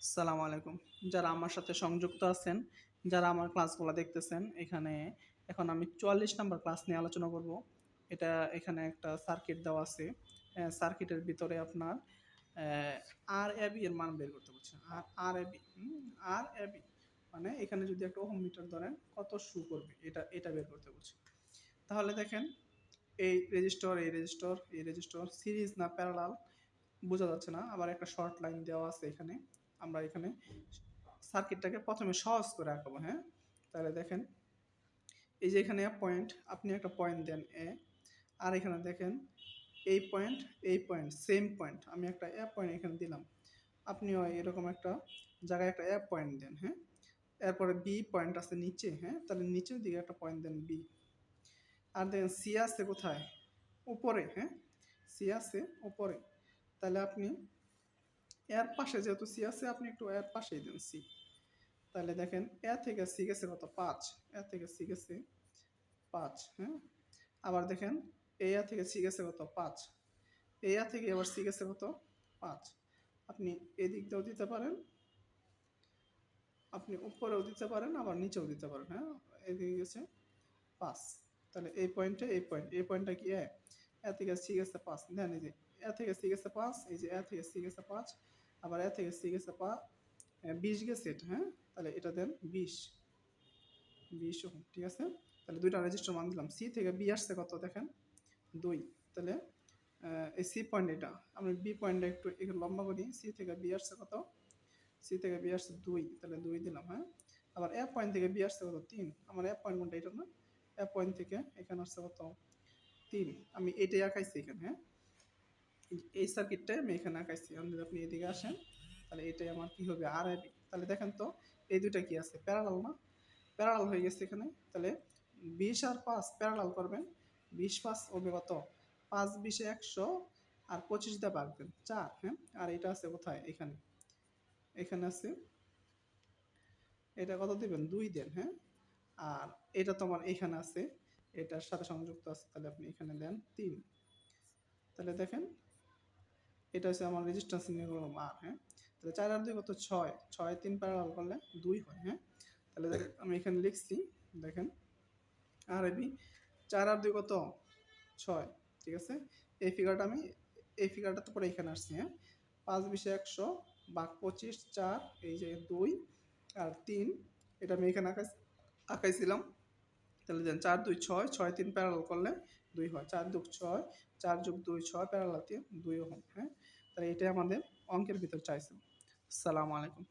আসসালামু আলাইকুম। যারা আমার সাথে সংযুক্ত আছেন, যারা আমার ক্লাসগুলো দেখতেছেন, এখানে এখন আমি চুয়াল্লিশ নাম্বার ক্লাস নিয়ে আলোচনা করব। এটা এখানে একটা সার্কিট দেওয়া আছে। সার্কিটের ভিতরে আপনার আর এবি এর মান বের করতে বলছে। আর আর এবি আর এবি মানে এখানে যদি একটা ওহম মিটার ধরেন, কত শু করবে? এটা এটা বের করতে বলছে। তাহলে দেখেন, এই রেজিস্টর এই রেজিস্টর এই রেজিস্টর, সিরিজ না প্যারালাল, বোঝা যাচ্ছে না। আবার একটা শর্ট লাইন দেওয়া আছে এখানে। আমরা এখানে সার্কিটটাকে প্রথমে সহজ করে আঁকাবো হ্যাঁ? তাহলে দেখেন, এই যে এখানে পয়েন্ট আপনি একটা পয়েন্ট দেন এ আর এখানে দেখেন, এই পয়েন্ট এই পয়েন্ট সেম পয়েন্ট আমি একটা এ পয়েন্ট এখানে দিলাম। আপনিও এরকম একটা জায়গায় একটা এ পয়েন্ট দেন হ্যাঁ? এরপরে বি পয়েন্ট আছে নিচে হ্যাঁ? তাহলে নিচের দিকে একটা পয়েন্ট দেন বি আর দেখেন সি আছে কোথায়? উপরে হ্যাঁ? সি আছে উপরে। তাহলে আপনি এর পাশে, যেহেতু সি আছে, আপনি একটু এর পাশেই দেন সি তাহলে দেখেন এ থেকে সি গেছে কত? পাঁচ। এ থেকে সি গেছে পাঁচ হ্যাঁ? আবার দেখেন এ থেকে সি গেছে কত? পাঁচ। এ থেকে আবার সি গেছে কত? পাঁচ। আপনি এদিক দিয়েও দিতে পারেন, আপনি উপরেও দিতে পারেন, আবার নিচেও দিতে পারেন হ্যাঁ? এদিকে গেছে পাঁচ। তাহলে এই পয়েন্টে এই পয়েন্ট এই পয়েন্টটা কি? এ থেকে সি গেছে পাঁচ। দেন এই যে এ থেকে সি গেছে পাঁচ, এই যে এ থেকে সি গেছে পাঁচ। আবার এ থেকে সি গেছে পা বিশ গেছে এটা হ্যাঁ? তাহলে এটা দেন বিশ। বিশ ওহম ঠিক আছে? তাহলে দুইটা রেজিস্টার মান দিলাম। সি থেকে বি আসছে কত দেখেন? দুই। তাহলে এই সি পয়েন্ট এটা। আমি বি পয়েন্টটা একটু একটু লম্বা করি। সি থেকে বি আসছে কত? সি থেকে বি আসছে দুই। তাহলে দুই দিলাম হ্যাঁ? আবার এ পয়েন্ট থেকে বি আসছে কত? তিন। আমার এ পয়েন্ট কোনটা? এটা না? এ পয়েন্ট থেকে এখানে আসছে কত? তিন। আমি এটাই আঁকাইছি এখানে হ্যাঁ? এই সার্কিটটাই আমি এখানে আঁকাইছি। যদি আপনি এদিকে আসেন, তাহলে এটাই আমার কি হবে? আর তাহলে দেখেন তো, এই দুইটা কি আছে? প্যারালাল না? প্যারালাল হয়ে গেছে এখানে। তাহলে বিশ আর পাঁচ প্যারালাল করবেন। বিশ পাঁচ হবে কত? পাঁচ বিশে একশো আর পঁচিশ দিয়ে চার হ্যাঁ? আর এটা আছে কোথায়? এখানে। এখানে আছে। এটা কত দিবেন? দুই দেন হ্যাঁ? আর এটা তোমার এখানে আছে। এটার সাথে সংযুক্ত আছে। তাহলে আপনি এখানে দেন তিন। তাহলে দেখেন এটা হচ্ছে আমার রেজিস্ট্যান্স নিয়ে করলাম আর হ্যাঁ? তাহলে চার আর দুই কত? ছয়। ছয় তিন প্যারাল করলে দুই হয় হ্যাঁ? তাহলে আমি এখানে লিখছি দেখেন। আর এবি চার আর দুই কত? ছয় ঠিক আছে? এই ফিগারটা আমি এই ফিগারটা তো পরে এখানে আসছি হ্যাঁ? পাঁচ বিশে একশো বাঘ পঁচিশ চার এই যে দুই আর তিন এটা আমি এখানে আঁকাই আঁকাইছিলাম। তাহলে চার দুই ছয় ছয় তিন প্যারাল করলে দুই হয়। চার যোগ ছয়, চার যোগ দুই ছয় প্যারালাতে দুই হয় হ্যাঁ? তাহলে এটাই আমাদের অঙ্কের ভিতর চাইছে। সালাম আলাইকুম।